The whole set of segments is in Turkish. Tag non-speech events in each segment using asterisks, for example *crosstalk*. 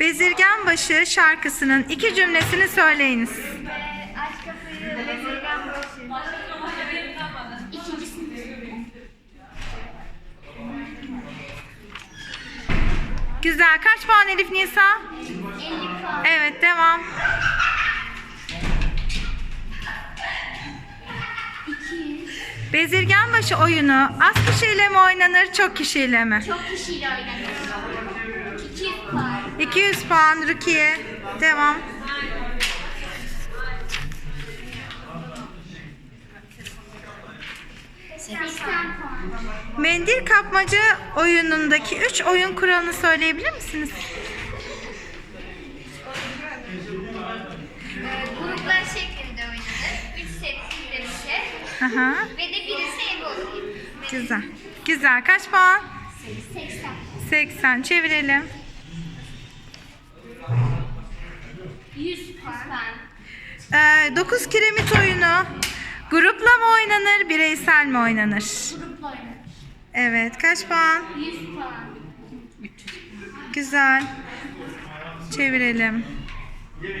Bezirgen Başı şarkısının iki cümlesini söyleyiniz. Aç kapıyı bezirgen başı. İkinci sınıf. Güzel. Kaç puan Elif Nisa? 50 puan. Evet devam. Bezirgen Başı oyunu az kişiyle mi oynanır, çok kişiyle mi? Çok kişiyle oynanıyor. 200 puan. 200 puan Rukiye. Devam. Mendil kapmaca oyunundaki 3 oyun kuralını söyleyebilir misiniz? Gruplar şeklinde oynanır. 3 set demişler. Aha. Ve Güzel. Güzel. Kaç puan? 80. 80. Çevirelim. 100 puan. Ee, 9 kiremit oyunu grupla mı oynanır, bireysel mi oynanır? Grupla oynanır. Evet. Kaç puan? 100 puan. Güzel. Çevirelim. 60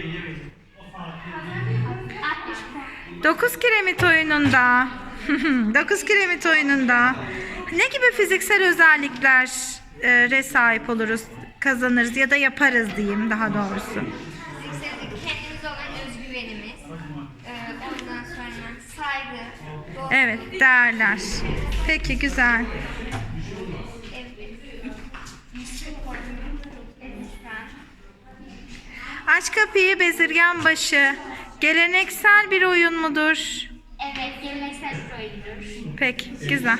puan. 9 kiremit oyununda *laughs* 9 kiremit oyununda ne gibi fiziksel özelliklere sahip oluruz, kazanırız ya da yaparız diyeyim daha doğrusu. Kendimize olan özgüvenimiz. Ee, ondan sonra saygı. Doğru. Evet, değerler. Peki güzel. Aç kapıyı bezirgen başı. Geleneksel bir oyun mudur? Evet, geleneksel bir oyundur. Peki, güzel.